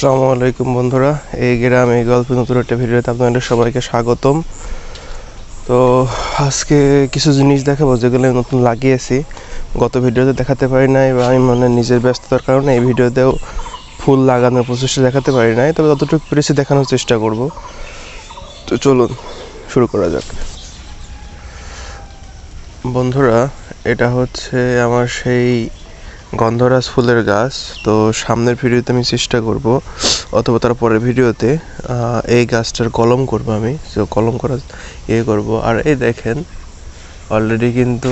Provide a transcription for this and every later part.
আসসালামু আলাইকুম বন্ধুরা, এই গ্রাম এই গল্প নতুন একটা ভিডিওতে আপনাদের সবাইকে স্বাগতম। তো আজকে কিছু জিনিস দেখাবো যেগুলো আমি নতুন লাগিয়েছি। গত ভিডিওতে দেখাতে পারি নাই বা আমি মানে নিজের ব্যস্ততার কারণে এই ভিডিওতেও ফুল লাগানোর প্রচেষ্টা দেখাতে পারি নাই, তবে যতটুকু পেরেছি দেখানোর চেষ্টা করব। তো চলুন, শুরু করা যাক। বন্ধুরা, এটা হচ্ছে আমার সেই গন্ধরাজ ফুলের গাছ, তো সামনের ভিডিওতে আমি চেষ্টা করব, অথবা তার পরের ভিডিওতে এই গাছটার কলম করব আমি, তো কলম করা ইয়ে করব। আর এই দেখেন অলরেডি কিন্তু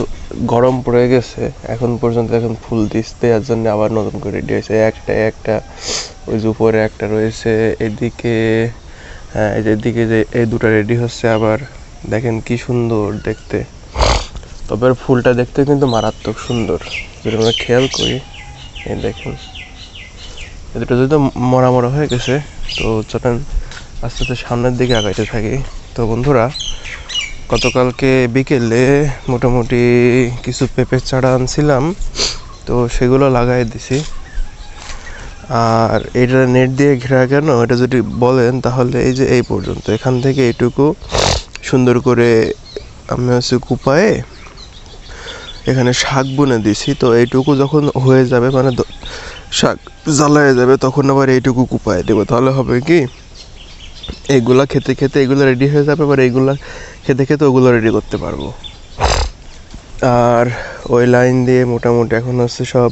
গরম পড়ে গেছে, এখন পর্যন্ত এখন ফুল দিচ্ছে, এর জন্য আবার নতুন করে রেডি হয়েছে। একটা একটা, ওই যে উপরে একটা রয়েছে, এদিকে হ্যাঁ এদিকে যে এই দুটো রেডি হচ্ছে আবার, দেখেন কি সুন্দর দেখতে। তবে ফুলটা দেখতে কিন্তু মারাত্মক সুন্দর। যদি আমরা খেয়াল করি, এই দেখেন। এই দুটো যদি মরা মরা হয়ে গেছে, তো চলেন আস্তে আস্তে সামনের দিকে আগাইতে থাকি। তো বন্ধুরা, গতকালকে বিকেলে মোটামুটি কিছু পেঁপের চারা আনছিলাম, তো সেগুলো লাগাই দিছি। আর এটা নেট দিয়ে ঘেরা কেন? এটা যদি বলেন, তাহলে এই যে এই পর্যন্ত। এখান থেকে এটুকু সুন্দর করে আমি হচ্ছে কুপায়ে এখানে শাক বুনে দিছি, তো এইটুকু যখন হয়ে যাবে মানে শাক জ্বালায় যাবে, তখন আবার এইটুকু কুপায় দেবো। তাহলে হবে কি, এইগুলা খেতে খেতে এগুলো রেডি হয়ে যাবে, আবার এইগুলা খেতে খেতে ওগুলো রেডি করতে পারব। আর ওই লাইন দিয়ে মোটামুটি এখন হচ্ছে সব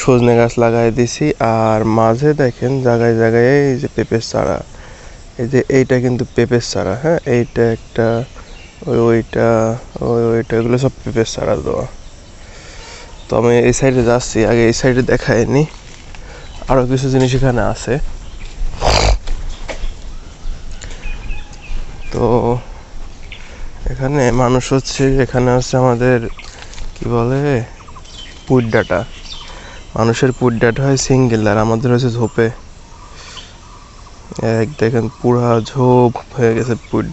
সজনে গাছ লাগাই দিছি, আর মাঝে দেখেন জায়গায় জায়গায় এই যে পেঁপের চারা, এই যে এইটা কিন্তু পেঁপের চারা হ্যাঁ? এইটা একটা ওই ওইটা ওই ওইটা, এগুলো সব পেঁপের চারা দেওয়া। তো আমি এই সাইডে যাচ্ছি, আগে এই সাইডে দেখায়নি আরও কিছু জিনিস এখানে আছে। তো এখানে মানুষ হচ্ছে, এখানে হচ্ছে আমাদের, কি বলে পুট ডাটা। মানুষের পুট ডাটা হয় সিঙ্গেল আর আমাদের হচ্ছে ঝোপে। এক দেখেন পুরা ঝোপ হয়ে গেছে পুট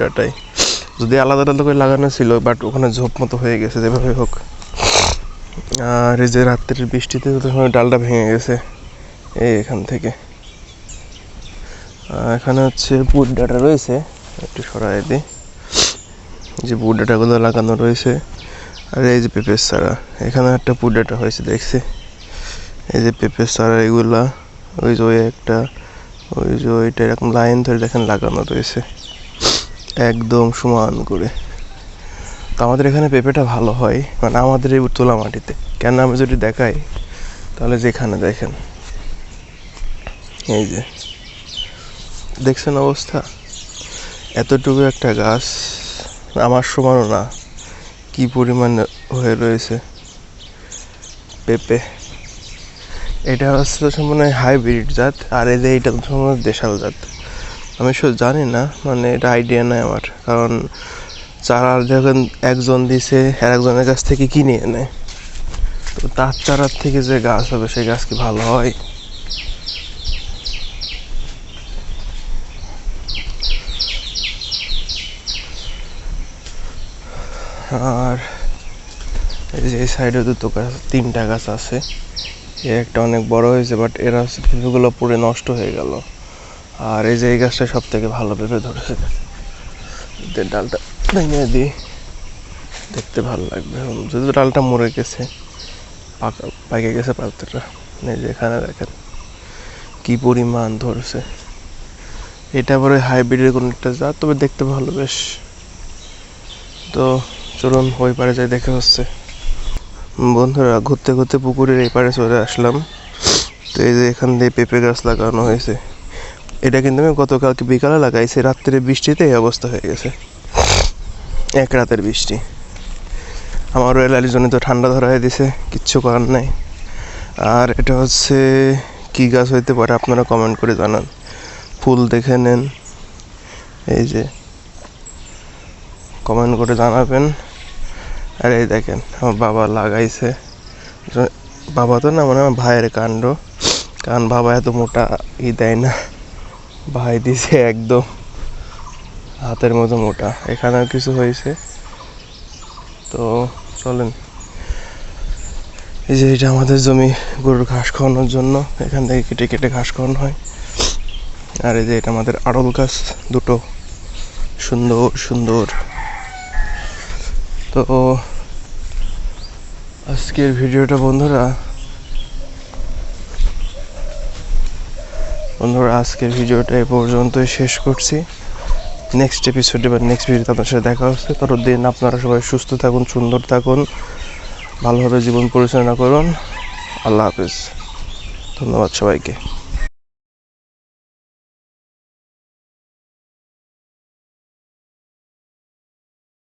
যদি আলাদা আলাদা করে লাগানো ছিল বাট ওখানে ঝোপ মতো হয়ে গেছে, যেভাবে হোক। আর এই যে রাত্রির বৃষ্টিতে সময় ডালটা ভেঙে গেছে, এই এখান থেকে। এখানে হচ্ছে বুট ডাটা রয়েছে, একটু সরাই দিই। যে বুট ডাটাগুলো লাগানো রয়েছে, আর এই যে পেঁপের চারা, এখানে একটা বুট ডাটা হয়েছে, দেখছি। এই যে পেঁপের চারা এগুলা, ওই যে ওই একটা, ওই যে ওইটা এরকম লাইন ধরে দেখেন লাগানো রয়েছে। একদম সমান করে। তো আমাদের এখানে পেঁপেটা ভালো হয় মানে আমাদের এই উত্তলা মাটিতে। কেন আমি যদি দেখাই, তাহলে যেখানে দেখেন। এই যে। দেখছেন অবস্থা? এতটুকু একটা গাছ, আমার সমানও না। কি পরিমাণ হয়ে রয়েছে পেঁপে। এটা হচ্ছে তো হয় হাইব্রিড জাত, আর এই যে এইটা তো মনে দেশাল জাত। আমি সব জানি না মানে এটা আইডিয়া নাই আমার। কারণ চারা যখন একজন দিছে, আর একজনের কাছ থেকে কিনে এনে তো তার চারার থেকে যে গাছ হবে, সেই গাছ কি ভালো হয়? আর এই যে এই সাইডে দুটো গাছ, তিনটা গাছ আছে। একটা অনেক বড় হয়েছে বাট এরা পেঁপেগুলো পুরো নষ্ট হয়ে গেল। আর এই যে এই গাছটা সব থেকে ভালো পেঁপে ধরেছে। ডালটা ভেঙে দিই। দেখতে ভালো লাগবে। যদি ডালটা মরে গেছে, পাকা, পাকে গেছে পাতাটা এই যে এখানে দেখেন কি পরিমাণ ধরছে। এটা পরে হাইব্রিডের কোনো একটা জাত, তবে দেখতে ভালো বেশ। তো চলুন ওই পারে যাই, দেখে হচ্ছে। বন্ধুরা, ঘুরতে ঘুরতে পুকুরের এই পারে চলে আসলাম। তো এই যে এখান দিয়ে পেঁপে গাছ লাগানো হয়েছে। এটা কিন্তু আমি গতকালকে বিকালে লাগাইছি, রাত্রে বৃষ্টিতে এই অবস্থা হয়ে গেছে। এক রাতের বৃষ্টি। আমারও অ্যালার্জির জন্য তো ঠান্ডা ধরা হয়ে দিছে, কিচ্ছু করার নাই। আর এটা হচ্ছে, কি গাছ হইতে পারে আপনারা কমেন্ট করে জানান। ফুল দেখে নেন। এই যে কমেন্ট করে জানাবেন। আর এই দেখেন, আমার বাবা লাগাইছে। বাবা তো না মানে আমার ভাইয়ের কাণ্ড। কারণ বাবা এত মোটা, ই দেয় না। ভাই দিছে একদম হাতের মতো মোটা। এখানেও কিছু হয়েছে। তো চলেন। এই যে এটা আমাদের জমি, গরুর ঘাস খাওয়ানোর জন্য। এখান থেকে কেটে কেটে ঘাস খাওয়ানো হয়। আর এই যে এটা আমাদের আড়ল গাছ, দুটো সুন্দর সুন্দর। তো আজকের ভিডিওটা বন্ধুরা বন্ধুরা, আজকের ভিডিওটা এ পর্যন্তই শেষ করছি। নেক্সট এপিসোডে বা নেক্সট ভিডিওতে আপনার সাথে দেখা হচ্ছে। ততদিন আপনারা সবাই সুস্থ থাকুন, সুন্দর থাকুন, ভালোভাবে জীবন পরিচালনা করুন। আল্লাহ হাফিজ। ধন্যবাদ সবাইকে।